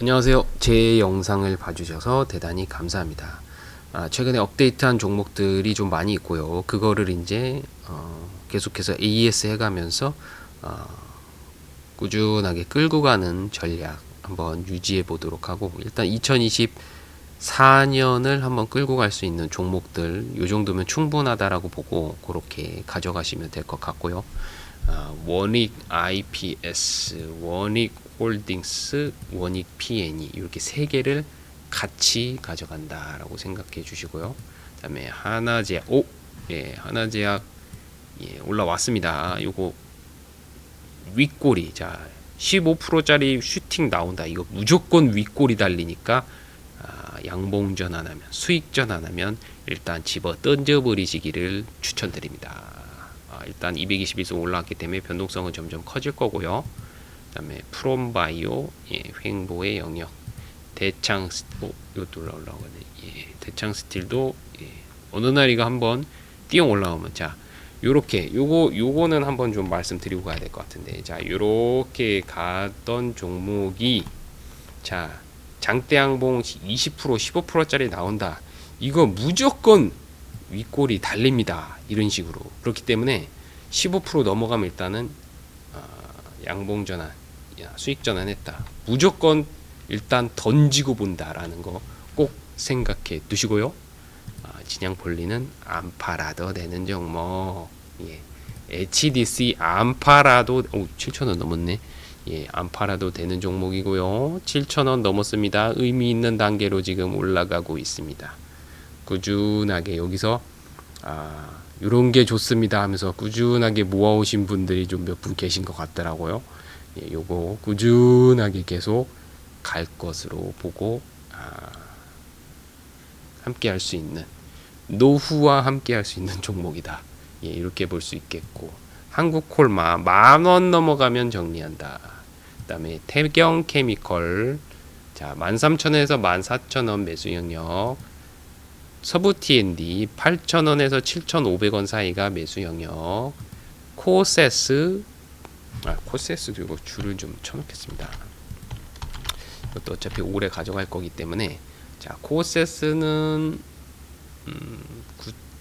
안녕하세요. 제 영상을 봐주셔서 대단히 감사합니다. 아, 최근에 업데이트한 종목들이 좀 많이 있고요. 그거를 이제 어, 계속해서 AES 해가면서 어, 꾸준하게 끌고 가는 전략 한번 유지해 보도록 하고 일단 2024년을 한번 끌고 갈 수 있는 종목들 요 정도면 충분하다라고 보고 그렇게 가져가시면 될 것 같고요. 아, 원익 IPS, 원익 홀딩스, 원익 PNE 이렇게 세 개를 같이 가져간다라고 생각해 주시고요. 그다음에 하나제약, 오, 예, 하나제약 예, 올라왔습니다. 요거 윗꼬리 자 15%짜리 슈팅 나온다. 이거 무조건 윗꼬리 달리니까 아, 양봉 전환하면 수익 전환하면 일단 집어 던져버리시기를 추천드립니다. 아, 일단 221선 올라왔기 때문에 변동성은 점점 커질 거고요. 그 다음에 프롬바이오 예, 횡보의 영역 대창 스- 어, 이것도 올라 올라오네. 예, 대창 스틸도 예, 어느 날 이거 한번 뛰어 올라오면 자 요렇게 요거 요거는 한번 좀 말씀드리고 가야 될 것 같은데 자 요렇게 갔던 종목이 자 장대양봉 20% 15%짜리 나온다 이거 무조건 윗골이 달립니다 이런 식으로 그렇기 때문에 15% 넘어가면 일단은 아, 양봉 전환 야, 수익 전환했다 무조건 일단 던지고 본다라는 거 꼭 생각해 두시고요 아, 진양 폴리는 안 팔아도 되는 종목. 예. HDC 안 팔아도 오 7,000원 넘었네. 예, 안 팔아도 되는 종목이고요. 7,000원 넘었습니다. 의미 있는 단계로 지금 올라가고 있습니다. 꾸준하게 여기서 아, 요런 게 좋습니다 하면서 꾸준하게 모아오신 분들이 좀 몇 분 계신 것 같더라고요. 예, 요거 꾸준하게 계속 갈 것으로 보고 아, 함께 할 수 있는 노후와 함께 할 수 있는 종목이다. 예, 이렇게 볼 수 있겠고 한국콜마 만 원 넘어가면 정리한다. 그다음에 태경 케미컬. 자 13,000원에서 14,000원 매수 영역. 서부 T&D 8,000원에서 7,500원 사이가 매수 영역. 코세스. 아 코세스도 이거 줄을 좀 쳐놓겠습니다. 이것도 어차피 오래 가져갈 거기 때문에. 자 코세스는 음,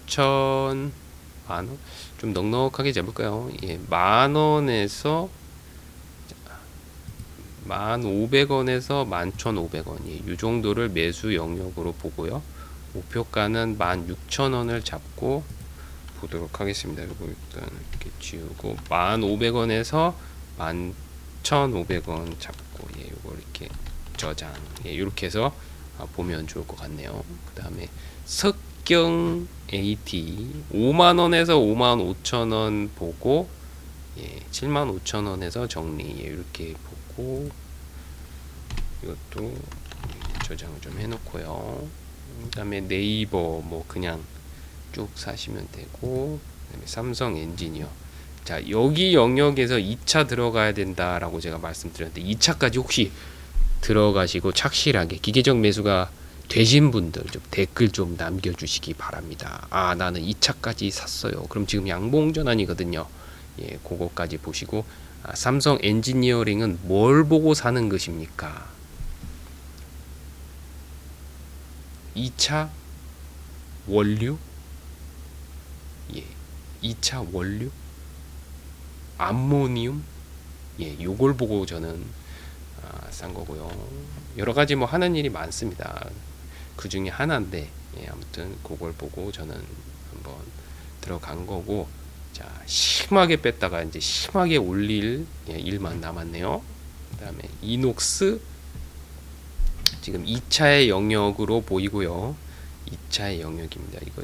9천 만원? 좀 넉넉하게 잡을까요? 예, 만 원에서 만 오백 원에서 만천 오백 원, 예, 이 정도를 매수 영역으로 보고요. 목표가는 만 육천 원을 잡고 보도록 하겠습니다. 그리고 일단 이렇게 지우고 만 오백 원에서 만천 오백 원 잡고 예, 이거 이렇게 저장, 예, 이렇게 해서 아, 보면 좋을 것 같네요. 그 다음에 석경 AT 5만 원에서 5만 5천 원 보고 예, 7만 5천 원에서 정리 예, 이렇게 보고 이것도 저장을 좀 해놓고요. 그 다음에 네이버 뭐 그냥 쭉 사시면 되고 그다음에 삼성 엔지니어 자 여기 영역에서 2차 들어가야 된다라고 제가 말씀드렸는데 2차까지 혹시 들어가시고 착실하게 기계적 매수가 되신 분들 좀 댓글 좀 남겨주시기 바랍니다. 아 나는 2차까지 샀어요. 그럼 지금 양봉 전환이거든요. 예, 그거까지 보시고 아, 삼성 엔지니어링은 뭘 보고 사는 것입니까? 2차 원료? 예, 2차 원료? 암모니움? 예, 요걸 보고 저는 아, 싼 거고요. 여러 가지 뭐 하는 일이 많습니다. 그 중에 하나인데 예, 아무튼 그걸 보고 저는 한번 들어간 거고 자 심하게 뺐다가 이제 심하게 올릴 예, 일만 남았네요. 그다음에 이녹스 지금 2차의 영역으로 보이고요. 2차의 영역입니다. 이거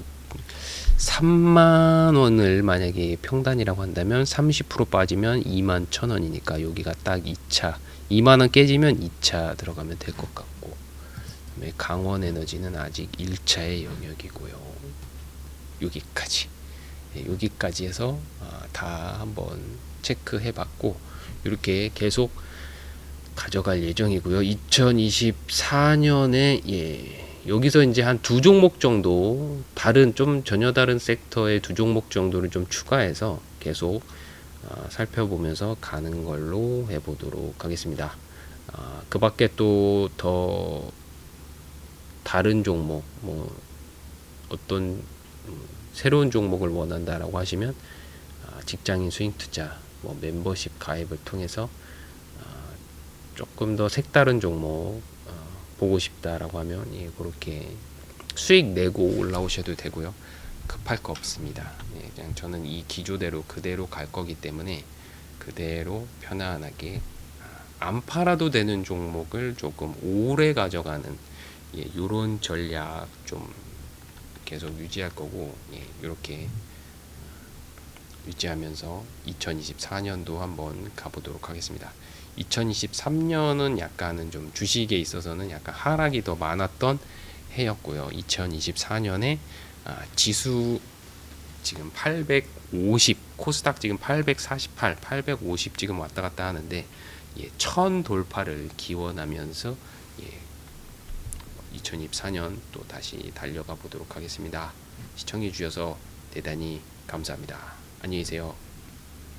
3만 원을 만약에 평단이라고 한다면 30% 빠지면 2만 천 원이니까 여기가 딱 2차 2만 원 깨지면 2차 들어가면 될 것 같고 강원 에너지는 아직 1차의 영역이고요. 여기까지 예, 여기까지 해서 아, 다 한번 체크해 봤고 이렇게 계속 가져갈 예정이고요. 2024년에 예, 여기서 이제 한 두 종목 정도 다른 좀 전혀 다른 섹터의 두 종목 정도를 좀 추가해서 계속 아, 살펴보면서 가는 걸로 해보도록 하겠습니다. 아, 그 밖에 또 더 다른 종목 뭐 어떤 음, 새로운 종목을 원한다라고 하시면 아, 직장인 수익 투자 뭐 멤버십 가입을 통해서 아, 조금 더 색다른 종목 어, 보고 싶다라고 하면 예, 그렇게 수익 내고 올라오셔도 되고요. 급할 거 없습니다. 예, 그냥 저는 이 기조대로 그대로 갈 거기 때문에 그대로 편안하게 아, 안 팔아도 되는 종목을 조금 오래 가져가는 예, 이런 전략 좀 계속 유지할 거고 예, 이렇게 유지하면서 2024년도 한번 가보도록 하겠습니다. 2023년은 약간은 좀 주식에 있어서는 약간 하락이 더 많았던 해였고요. 2024년에 아, 지수 지금 850 코스닥 지금 848, 850 지금 왔다 갔다 하는데 예, 1000 돌파를 기원하면서 예, 2024년 또 다시 달려가 보도록 하겠습니다. 시청해 주셔서 대단히 감사합니다. 안녕히 계세요.